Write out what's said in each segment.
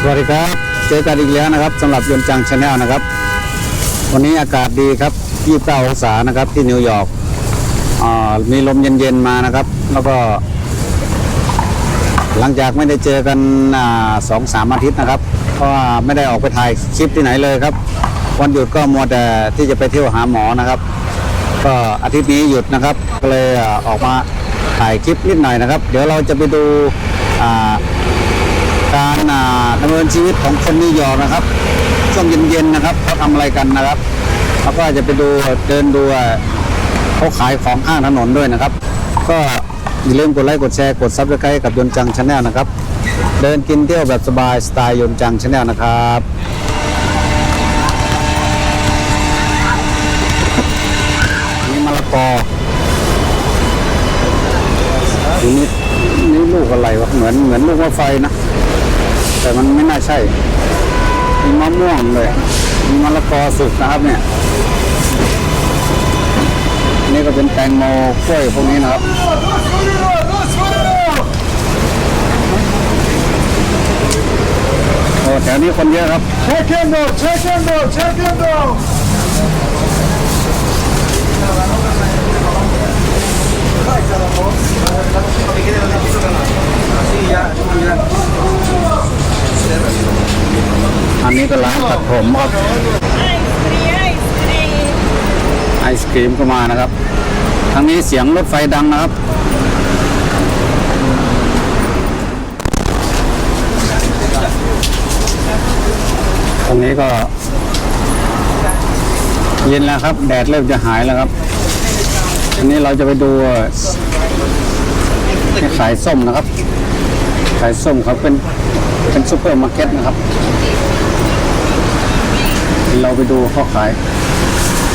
สวัสดีครับ เจอกันอีกแล้วนะครับสำหรับยนจังชาแนลนะครับ วันนี้อากาศดีครับ 29 องศานะครับที่นิวยอร์กมีลมเย็นๆมานะครับ แล้วก็ หลังจากไม่ได้เจอกันสองสามอาทิตย์นะครับ เพราะไม่ได้ออกไปถ่ายคลิปที่ไหนเลยครับ วันหยุดก็มัวแต่ที่จะไปเที่ยวหาหมอนะครับ ก็อาทิตย์นี้หยุดนะครับ ก็เลยออกมาถ่ายคลิปนิดหน่อยนะครับ เดี๋ยวเราจะไปดู ดำเนินชีวิตของคนนิวยอร์กนะครับช่วงเย็นๆนะครับเขาทำอะไรกันนะครับแล้วก็จะไปดูเดินดูเขาขายของข้างถนนด้วยนะครับ ก็อย่าลืมกดไลค์กดแชร์กดซับสไครต์กับยนจังชาแนลนะครับ เดินกินเที่ยวแบบสบายสไตล์ยนจังชาแนลนะครับนี่มะละกอนนี้นี่ลูกอะไรวะเหมือนเหมือนลูกมะไฟนะ แต่มันไม่น่าใช่มีมะม่วงเลยมีมะละกอสุกนะครับเนี่ย นี่ก็เป็นแตงโมกล้วยพวกนี้นะครับโอ้แถวนี้คนเยอะครับ Check in though, check in though, check in though. อันนี้ก็ร้านตัดผมครับไอศครีมไอศครีมไอศกรีมก็มานะครับทางนี้เสียงรถไฟดังนะครับตรงนี้ก็ เย็นแล้วครับ แดดเริ่มจะหายแล้วครับอันนี้เราจะไปดูให้ขายส้มนะครับ ขายส้มเขาเป็นเป็นซูเปอร์มาร์เก็ตนะครับ เราไปดูเขาขาย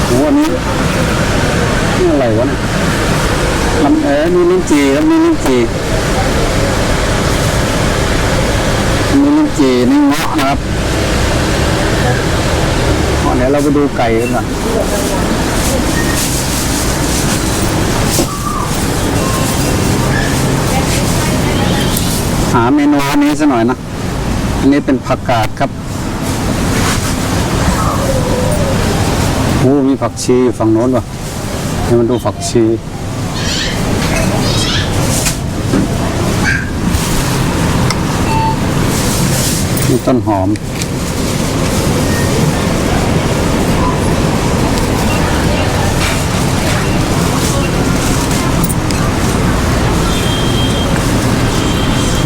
โอ้อันนี้นี่อะไรวะเนี่ยลำเอ๋นี่ลิ้นจี่ครับนี่ลิ้นจี่นี่ลิ้นจี่นี่เงาะนะครับอ๋อเดี๋ยวเราไปดูไก่กันก่อน หาเมนูอันนี้ซะหน่อยนะ อันนี้เป็นผักกาดครับโอ้มีผักชีฝั่งโน้นว่ะให้มันดูผักชีมีต้นหอม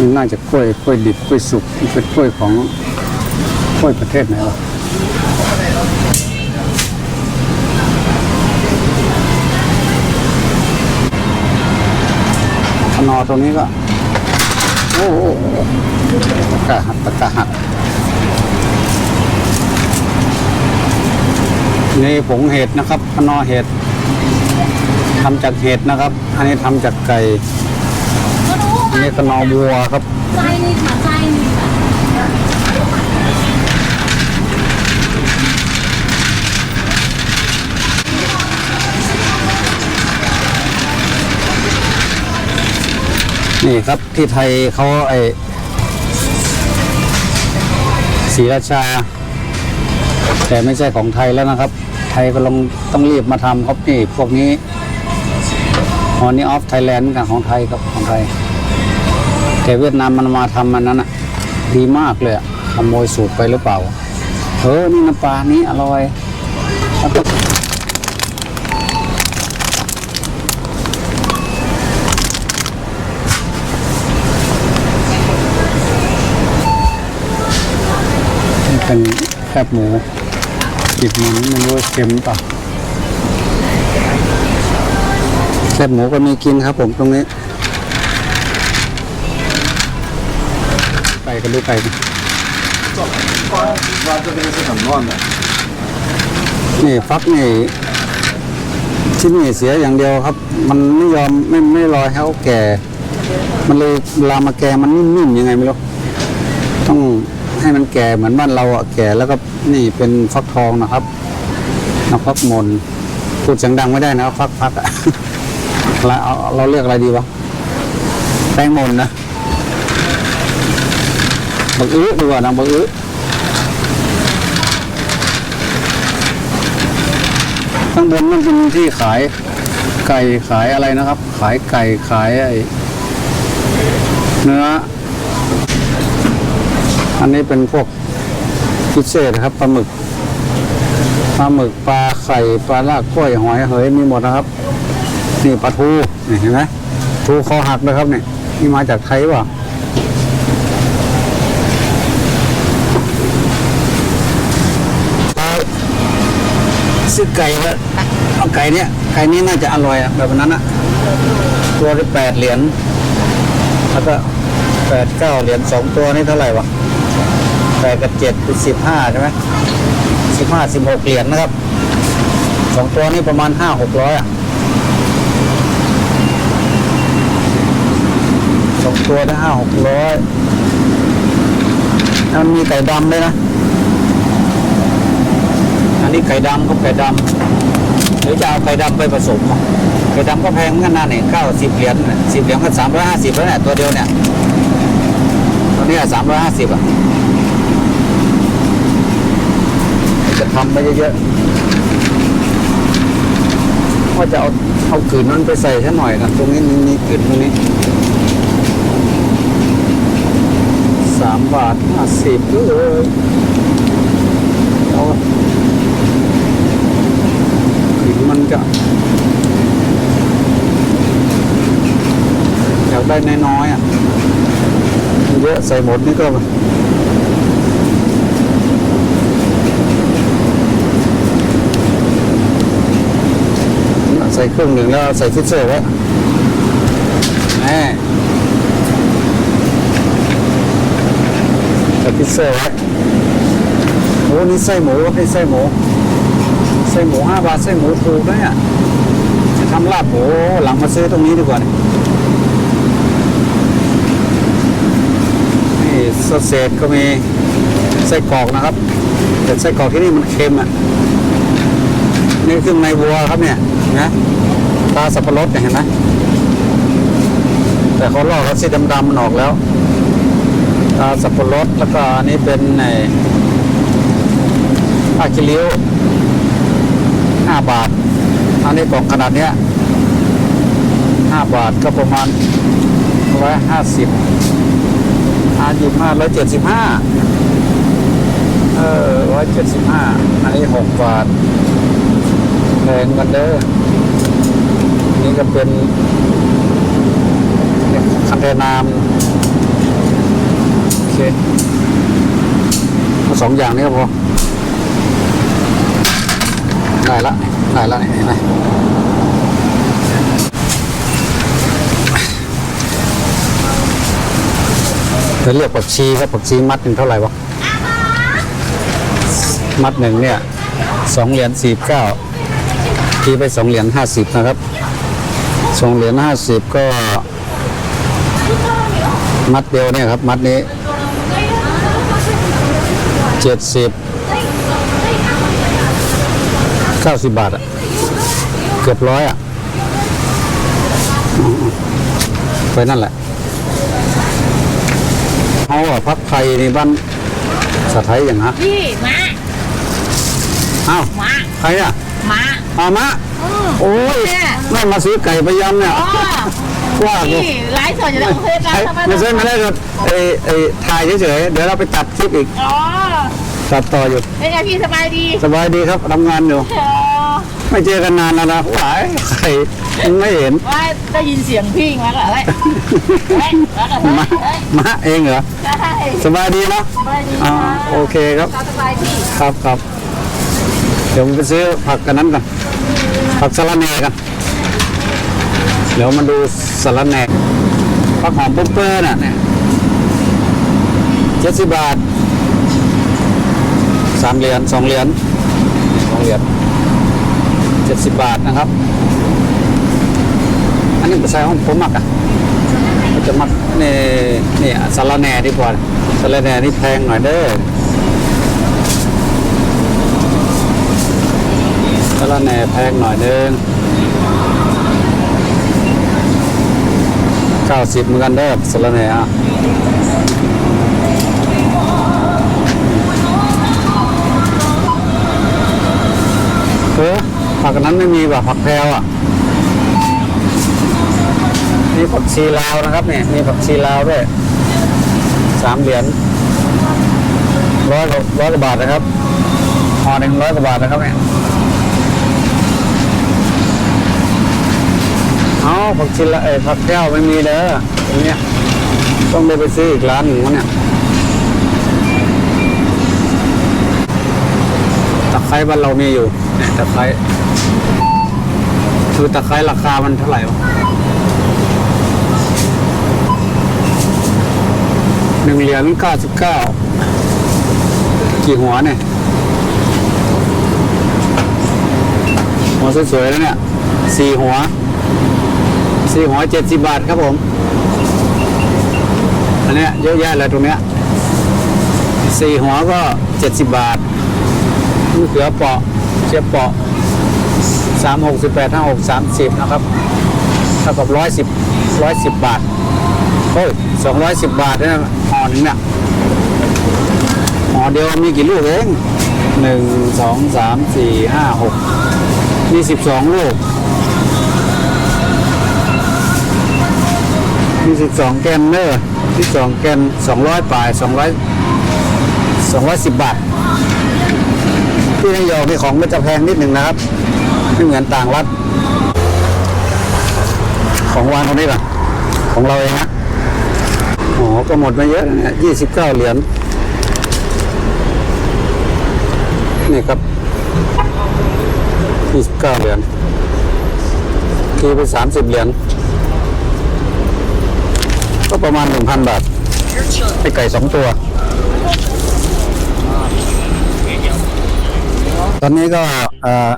นี่น่าจะกล้วยกล้วยดิบกล้วยสุกเป็นกล้วยของกล้วยประเทศไหนวะขนอตรงนี้ก็ โอ้โหตะกะหักตะกะหักนี่ผงเห็ดนะครับขนอเห็ดทำจากเห็ดนะครับ อันนี้ทำจากไก่ นนี้ขนอวัวครับไส้นี่ค่ะไส้นี่ค่ะนี่ครับที่ไทยเขาไอศรีราชา แต่ไม่ใช่ของไทยแล้วนะครับ ไทยก็ลงต้องรีบมาทำครับนี่พวกนี้อ๋อนี่ออฟไทยแลนด์กับของไทยครับของไทย แต่เวียดนามมันมาทำมันนั้นอะดีมากเลยอะขโมยสูตรไปหรือเปล่าเออนี่น้ำปลานี้อร่อยแล้วก็เป็นแคบหมูติดมันไม่รู้ว่าเค็มเปล่าแคบหมูก็มีกินครับผมตรงนี้ ก็ลุกไปนี่ฟักนี่ที่นี่เสียอย่างเดียวครับ มันไม่ยอมไม่ไม่ลอให้เขาแก่ มันเลยลามาแก่มันนิ่มๆยังไงไม่รู้ต้องให้มันแก่เหมือนบ้านเราอะแก่แล้วก็นี่เป็นฟักทองนะครับนกฟักมนพูดเสียงดังไม่ได้นะฟักฟักอะเราเราเลือกอะไรดีวะแป้งมนนะ บักอื้อดีกว่านะบักอื้อข้างบนนั่นเป็นที่ขายไก่ขายอะไรนะครับ ขายไก่ขายไอเนื้อ อันนี้เป็นพวกพิเศษนะครับปลาหมึกปลาหมึกปลาไข่ปลาลากกล้วยหอยเหยมีหมดนะครับ นี่ปลาทูนี่เห็นไหมทูคอหักนะครับเนี่ยนี่มาจากไทยว่ะ ซื้อไก่แล้วเอาไก่เนี่ยไก่นี้น่าจะอร่อยอะแบบนั้นอะตัวที่แปดเหรียญแล้วก็แปดเก้าเหรียญสองตัวนี่เท่าไหร่วะแปดกับเจ็ดเป็นสิบห้าใช่ไหมสิบห้าสิบหกเหรียญนะครับสองตัวนี่ประมาณห้าหกร้อยอะสองตัวได้ห้าหกร้อยแล้วมันมีไก่ดำด้วยนะ อันนี้ไก่ดำก็ไก่ดำหรือจะเอาไก่ดำไปผสมไก่ดำก็แพงเหมือนกันนะเนี่ยเก้าสิบเหรียญสิบเหรียญก็สามร้อยห้าสิบแล้วเนี่ยตัวเดียวเนี่ยตัวนี้สามร้อยห้าสิบอะจะทำไปเยอะๆว่าจะเอาเอากลืนนั้นไปใส่ซะหน่อยนะตรงนี้มีมีกลืนตรงนี้สามบาทห้าสิบเลยเอา มันจะ อยากได้น้อยๆอะเยอะใส่หมดนี่ก็ใส่เครื่องหนึ่งแล้วใส่ฟิตเซอร์ไว้แน่ใส่พิซซ่าไว้โอ้นี่ไส้หมูให้ไส้หมูไส้หมูห้าบาทไส้หมูถูกนะเนี่ยจะทำลาบหมูหลังมาซื้อตรงนี้ดีกว่านี่นี่สเศษก็มีไส้กรอกนะครับแต่ไส้กรอกที่นี่มันเค็มอะนี่เครื่องในวัวครับเนี่ยนะตาสับปะรดเนี่ยเห็นไหมแต่เขาลอกแล้วสีดำๆมันออกแล้วอ่าสับปะรดแล้วก็อันนี้เป็นไอ้อาคิริ้ว ห้าบาท อันนี้กล่องขนาดเนี้ยห้าบาทก็ประมาณร้อยห้าสิบอายี่ห้าร้อยเจ็ดสิบห้าเออร้อยเจ็ดสิบห้าอันนี้หกบาทแพงกันเด้อนี่ก็เป็นคันเทนามโอเคเอาสองอย่างนี้ก็พอ ได้ละได้ละนี่เห็นไหมจะเรียกผักชีครับผักชีมัดหนึ่งเท่าไหร่วะมัดหนึ่งเนี่ยสองเหรียญสี่เก้าทีไปสองเหรียญห้าสิบนะครับสองเหรียญห้าสิบก็ มัดเดียวเนี่ยครับ มัดนี้เจ็ดสิบ เก้าสิบบาทอะเกือบร้อยอะอืมไปนั่นแหละเขาอะพักไทยในบ้านสะไทยอย่างฮะพี่มาอ้าวมาใครอะมาอามะอืมโอ้ยเนี่ยไม่มาซื้อไก่ประยำเนี่ยอ๋อว่ากูพี่ไลฟ์สดอยู่แล้วโอเคกันทำไมไม่ใช่ไม่ได้ครับไอ้ไอ้ถ่ายเฉยๆเดี๋ยวเราไปตัดคลิปอีกอ๋อ ตัดต่ออยู่เป็นไงพี่สบายดีสบายดีครับทำงานอยู่อ๋อไม่เจอกันนานแล้วนะหวายใครไม่เห็นว่าได้ยินเสียงพี่มาแล้วอะไรเฮ้ยแล้วก็มาเฮ้ยมาเองเหรอใช่สบายดีเนาะสบายดีอ๋อค่ะโอเคครับ สบายพี่ครับครับเดี๋ยวผมไปซื้อผักกันนั้นกันผักสะระแหน่กันเดี๋ยวมาดูสะระแหน่ผักหอมปุ๊บเปอร์น่ะเนี่ยเจ็ดสิบบาทสามเหรียญสองเหรียญสองเหรียญเจ็ดสิบบาทนะครับ อันนี้เป็นไซส์ของผมมักอะก็จะมักนี่นี่สาระแหน่ดีกว่าสาระแหน่นี่แพงหน่อยเด้อสาระแหน่แพงหน่อยนึงเก้าสิบเหมือนกันเด้อสาระแหน่อะ ผักอันนั้นไม่มีว่ะผักแพรวอะมีผักชีลาวนะครับเนี่ยมีผักชีลาวด้วยสามเหรียญร้อยกว่าร้อยกว่าบาทนะครับห่อหนึ่งร้อยกว่าบาทนะครับเนี่ยเอาผักชีละเอ้ผักแพรวไม่มีเด้อตรงเนี้ยต้องไปไปซื้ออีกร้านหนึ่งวะเนี่ยตะ ไคร้บ้านเรามีอยู่เนี่ยตะไคร้คือตะไคร้ราคามันเท่าไหร่วะหนึ่งเหรียญเก้าสิบเก้ากี่หัวเนี่ย หัวสวยๆแล้วเนี่ยสี่หัวสี่หัวเจ็ดสิบบาทครับผม อันเนี้ยเยอะแยะเลยตรงเนี้ยสี่หัวก็เจ็ดสิบบาท มะเขือเปาะเชียบเปาะสามหกสิบแปดห้าหกสามสิบนะครับเท่ากับร้อยสิบร้อยสิบบาทเฮ้ยสองร้อยสิบบาทเนี่ยห่อหนึ่งเนี่ยห่อเดียวมีกี่ลูกเองหนึ่งสองสามสี่ห้าหกมีสิบสองลูกมีสิบสองแกนเนอร์สิบสองแกนสองร้อยปลายสองร้อยสองร้อยสิบบาท ที่นายองนี่ของมันจะแพงนิดหนึ่งนะครับไม่เหมือนต่างรัฐของวานตรงนี้ก่อนของเราเองนะอ๋อก็หมดมาเยอะนะยี่สิบเก้าเหรียญนี่ครับยี่สิบเก้าเหรียญทีไปสามสิบเหรียญก็ประมาณหนึ่งพันบาทไอไก่สองตัว ตอนนี้ก็เอ่อ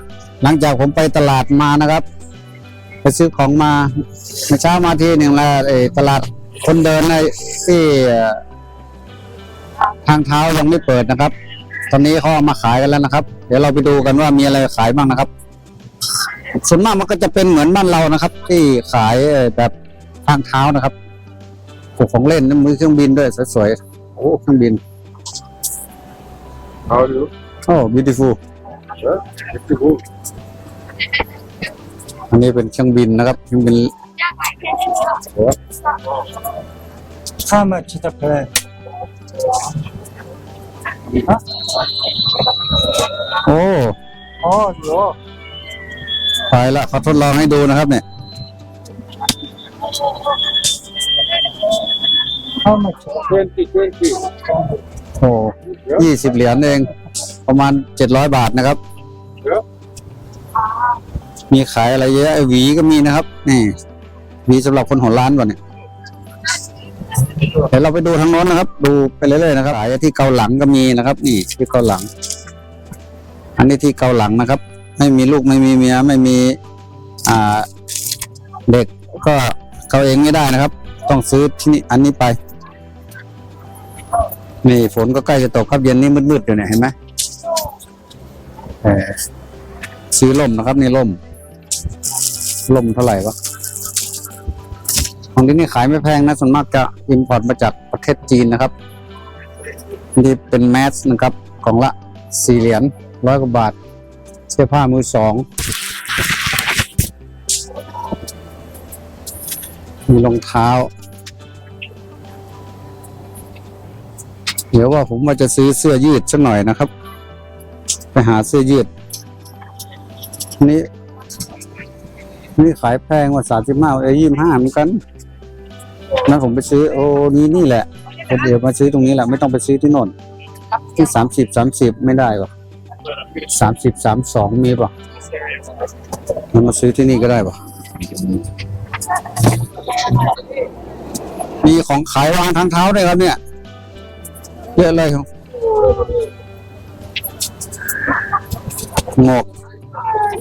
หลังจากผมไปตลาดมานะครับ ไปซื้อของมาเมื่อเช้ามาที่หนึ่งแล้วไอ้ตลาดคนเดินในที่เอ่อทางเท้ายังไม่เปิดนะครับ ตอนนี้เขาเอามาขายกันแล้วนะครับ เดี๋ยวเราไปดูกันว่ามีอะไรขายบ้างนะครับ ส่วนมากมันก็จะเป็นเหมือนบ้านเรานะครับ ที่ขายเอ่อแบบทางเท้านะครับพวกของเล่นมือเครื่องบินด้วยสวยๆโอ้เครื่องบิน How do you? โอ้ beautiful Sure. Fifty cool. อันนี้เป็นเครื่องบินนะครับเครื่องบิน How much is the plane? โอ้ Oh, no. ไปละขอทดลองให้ดูนะครับเนี่ย How much? Twenty, twenty. โอ้ยี่สิบเหรียญเอง ประมาณเจ็ดร้อยบาทนะครับ Yep. มีขายอะไรเยอะไอ้หวีก็มีนะครับ นี่หวีสำหรับคนหัวร้านก่อนเนี่ยเดี๋ยวเราไปดูทางโน้นนะครับ ดูไปเรื่อยๆนะครับขายที่เกาหลังก็มีนะครับ นี่ที่เกาหลัง อันนี้ที่เกาหลังนะครับ ไม่มีลูกไม่มีเมียไม่มีอ่าเด็กก็เกาเองไม่ได้นะครับ ต้องซื้อที่นี่อันนี้ไป นี่ฝนก็ใกล้จะตกครับเย็นนี้มืดๆอยู่เนี่ยเห็นไหมเออซื้อล่มนะครับนี่ล่ม ลมเท่าไหร่วะของที่นี่ขายไม่แพงนะส่วนมากจะอินพอร์ตมาจากประเทศจีนนะครับนี่เป็นแมสนะครับกล่องละสี่เหรียญร้อยกว่าบาท เสื้อผ้ามือสองมีรองเท้า เดี๋ยวว่าผมว่าจะซื้อเสื้อยืดสักหน่อยนะครับ ไปหาเสื้อยืด นี่ นี่ขายแพงกว่าสามสิบห้าเอ้ยี่ห้าเหมือนกันนั่นผมไปซื้อโอ้นี่นี่แหละผมเดี๋ยวมาซื้อตรงนี้แหละไม่ต้องไปซื้อที่โนนที่สามสิบสามสิบไม่ได้ปะสามสิบสามสองมีปะมันมาซื้อที่นี่ก็ได้ปะมีของขายวางทางเท้าด้วยครับเนี่ยเยอะเลยครับงอก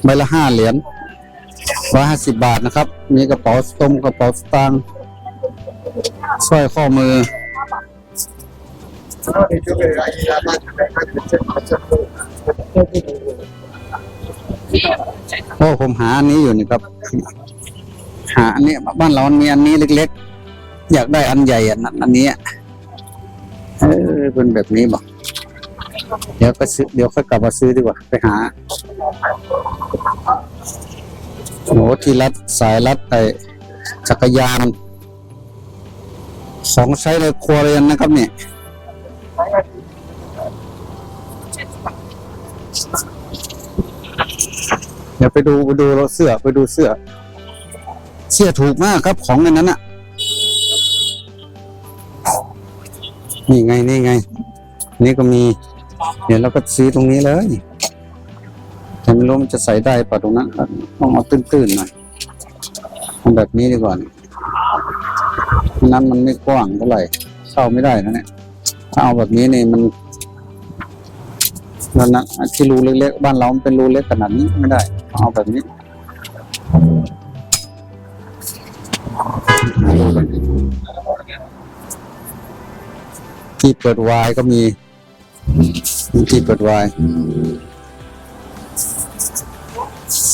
ใบละห้าเหรียญ ร้อยห้าสิบบาทนะครับ มีกระเป๋าสตมกระเป๋าสตางค์สร้อยข้อมือ โอ้ผมหาอันนี้อยู่นี่ครับ หาอันนี้บ้านเรามันมีอันนี้เล็กๆ อยากได้อันใหญ่อันนั้นอันนี้อะเออเป็นแบบนี้บอกเดี๋ยวก็ซื้อเดี๋ยวค่อยกลับมาซื้อดีกว่า ไปหา โหที่รัดสายรัดไอจักรยานของใช้ในครัวเรือนนะครับเนี่ยเดี๋ยวไปดูไปดูรถเสื้อไปดูเสื้อ เสื้อถูกมากครับของในนั้นอะนี่ไงนี่ไง นี่ก็มี เดี๋ยวเราก็ซื้อตรงนี้เลย รู้มันจะใส่ได้ป่ะตรงนั้นครับต้องเอาตื้นๆหน่อยเอาแบบนี้ดีกว่าน,นั้นมันไม่กว้างเท่าไหร่เข้าไม่ได้นะเนี่ยถ้าเอาแบบนี้นี่มันนั่นนะที่รูเล็กๆบ้านเรามันเป็นรูเล็กขนาดนี้ไม่ได้เอาแบบนี้ที่เปิดวายก็มีมีที่เปิดวาย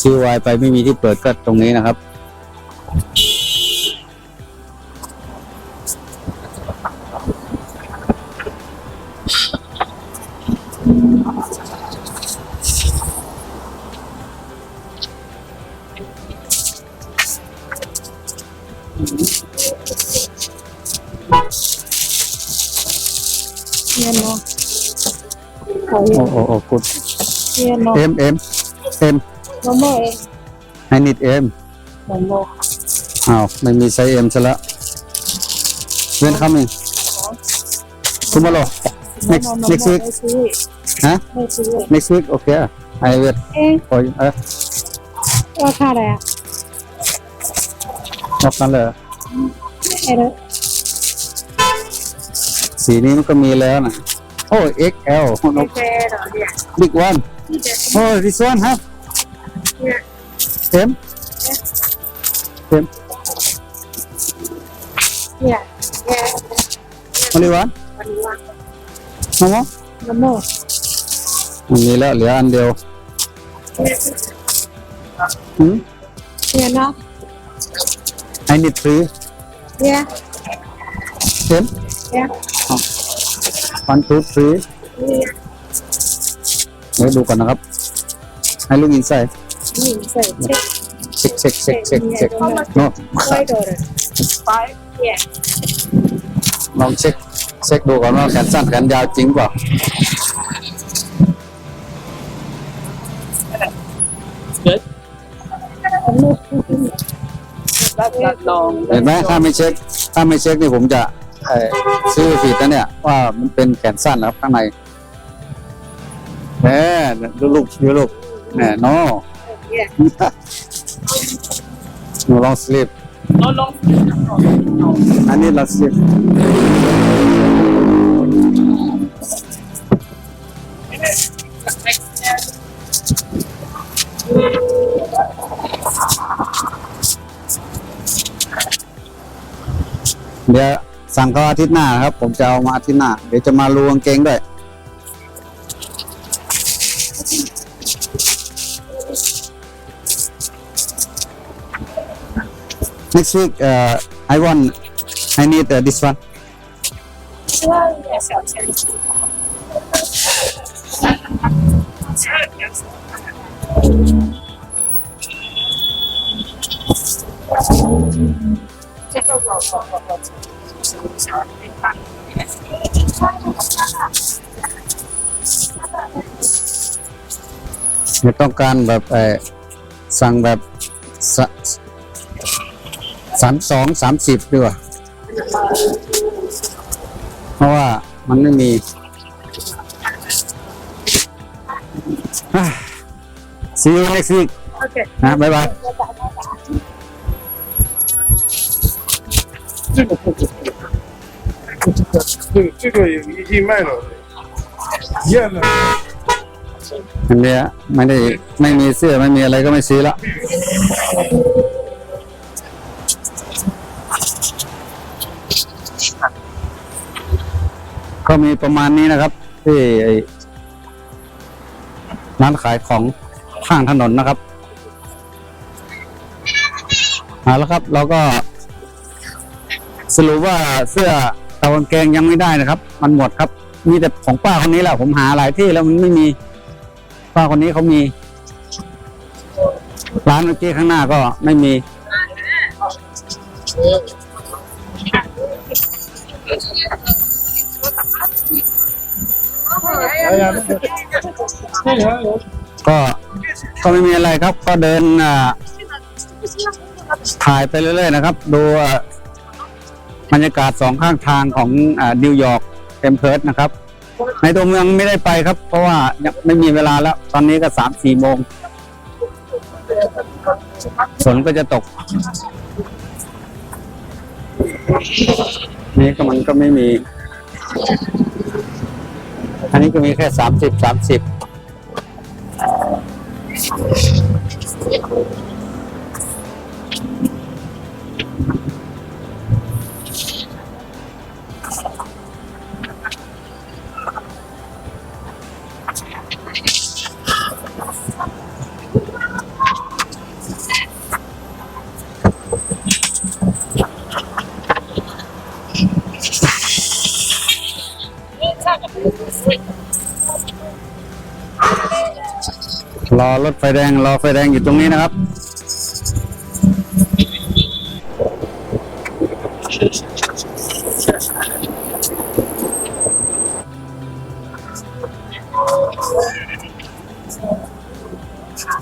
ซื้อวายไปไม่มีที่เปิดก็ตรงนี้นะครับ Piano. โอ้โอ้โอ้กุด Piano. เอ็มเอ็มเอ็ม Momo eh. ไอนิดเอ็ม Momo. อ้าวไม่มีไซส์เอ็มซะแล้วเว้นคำหนึ่งคุณมาโล next Momo, next Momo, week Next week. ฮะ Next week. next week โอเคไอเวทเอ๊ะโอ้ยเออราคาอะไรอะบอกกันเลยเอ๊ะสีนี้มันก็มีแล้วนะโอ้ XL โอเคเหรอเนี่ย big one โอ้ this one ครับ เนี่ย M M เนี่ยเนี่ย only one วันนี้ว่าน้องโมโมมันมีแล้วเหลืออันเดียวหืม เนี่ยเนาะ I need three เนี่ย M เนี่ย one two three เนี่ย เดี๋ยวดูก่อนนะครับให้ลูกอิ นไซด์นี่ใส่เช็คเช็คเช็คเช็คเช็คเช็คเนาะไม่โดนไปเนี่ยลองเช็คเช็คดูก่อนว่าแขนสั้นแขนยาวจริงเปล่ารับรับลองเห็นไหมถ้าไม่เช็ค ถ้าไม่เช็คนี่ผมจะเอ่อซื้อผิดนะเนี่ย ว่ามันเป็นแขนสั้นนะครับข้างในแหมดูลูกดูลูกแหมโนเนี่ยหนูล องสลิปลองลองอันนี้เราสลิปเดี๋ยวสั่งเขาอาทิตย์หน้านะครับ ผมจะเอามาอาทิตย์หน้า เดี๋ยวจะมาลูกางเกงด้วย next week uh, I want I need uh, this one ไม่ต้องการแบบเออสั่งแบบ สะสามสองสามสิบดีกว่าเพราะว่ามันไม่มีอ่ะ see you next week โอเค นะบ๊ายบาย 这个这个也已经卖了，一样的。 อันเนี้ยไม่ได้ไม่มีเสื้อไม่มีอะไรก็ไม่ซื้อละ ก็มีประมาณนี้นะครับ ที่ร้านขายของข้างถนนนะครับเอาแล้วครับ เราก็ สรุปว่าเสื้อตะวันแกงยังไม่ได้นะครับ มันหมดครับ มีแต่ของป้าคนนี้แหละผมหาหลายที่แล้วมันไม่มี ป้าคนนี้เขามี ร้านเมื่อกี้ข้างหน้าก็ไม่มี ก็ก็ไม่มีอะไรครับ ก็เดินอ่าถ่ายไปเรื่อยๆนะครับ ดูบรรยากาศสองข้างทางของอ่านิวยอร์กเทมเพิร์ดนะครับ ในตัวเมืองไม่ได้ไปครับ เพราะว่ายังไม่มีเวลาแล้ว ตอนนี้ก็สามสี่โมงฝนก็จะตก นี่ก็มันก็ไม่มี อันนี้ก็มีแค่สามสิบสามสิบ รอรถไฟแดง รอไฟแดงอยู่ตรงนี้นะครับ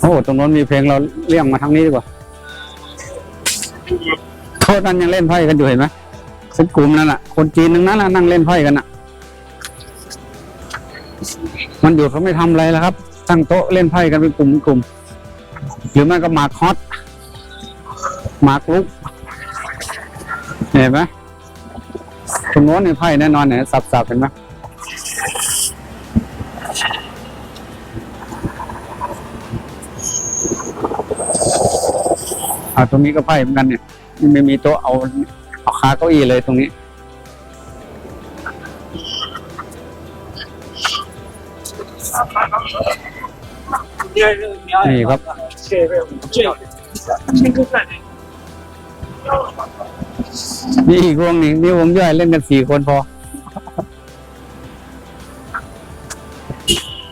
โอ้ตรงนั้นมีเพลงเราเลี่ยงมาทางนี้ดีกว่าโทษนั้นยังเล่นไพ่กันอยู่เห็นไหมเป็นกลุ่มนั่นแหละคนจีนนึงนั้นน่ะนั่งเล่นไพ่กันน่ะ มันอยู่เขาไม่ทำอะไรแล้วครับ ตั้งโต๊ะเล่นไพ่กันเป็นกลุ่มกลุ่มหรือไม่ก็หมากฮอตหมากลุกเห็นไหมตรงโน้นในไพ่แน่นอนเนี่ยสับๆเห็นไหมเอาตรงนี้ก็ไพ่เหมือนกันเนี่ยไม่มีโต๊ะเอาเอาขาเก้าอี้เลยตรงนี้ นี่ครับนี่อีกวงหนึ่งนี่วงย่อยเล่นกันสี่คนพอ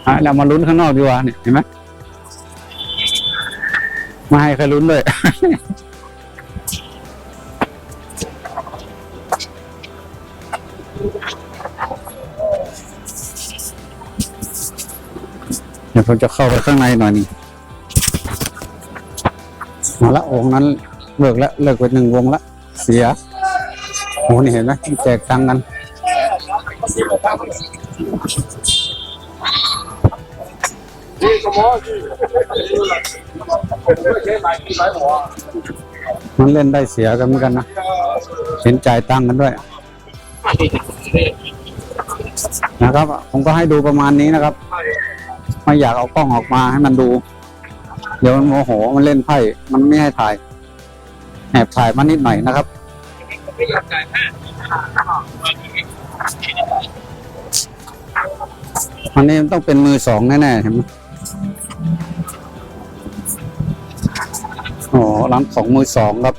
อะเรามาลุ้นข้างนอกดีกว่าเนี่ยเห็นไหมมาให้ใครลุ้นเลย เดี๋ยวผมจะเข้าไปข้างในหน่อยนี่มาละองนั้นเลิกแล้วเลิกไปหนึ่งวงละเสียโอ้นี่เห็นไหมแจกตังกันมันเล่นได้เสียกันเหมือนกันนะ เห็นใจตังกันด้วย นะครับ ผมก็ให้ดูประมาณนี้นะครับ ไม่อยากเอากล้องออกมาให้มันดู เดี๋ยวมันโมโหมันเล่นไพ่มันไม่ให้ถ่ายแอบถ่ายมานิดหน่อยนะครับอันนี้มันต้องเป็นมือสองแน่ๆเห็นไหมอ๋อร้านของมือสองครับ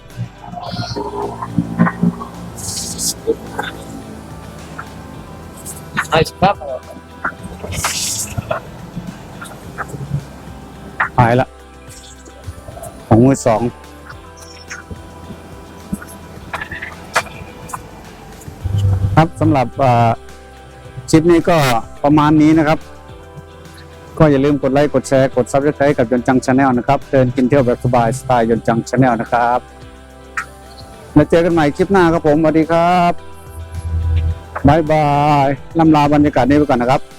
หายละ ของมือสอง ครับสำหรับอ่าคลิปนี้ก็ประมาณนี้นะครับ ก็อย่าลืมกดไลค์ กดแชร์ กดซับสไครต์กับยนจังชาแนลนะครับ เดินกินเที่ยวแบบสบายสไตล์ยนจังชาแนลนะครับ แล้วเจอกันใหม่คลิปหน้าครับผมสวัสดีครับบายบายลำลาบรรยากาศนี้ไปก่อนนะครับ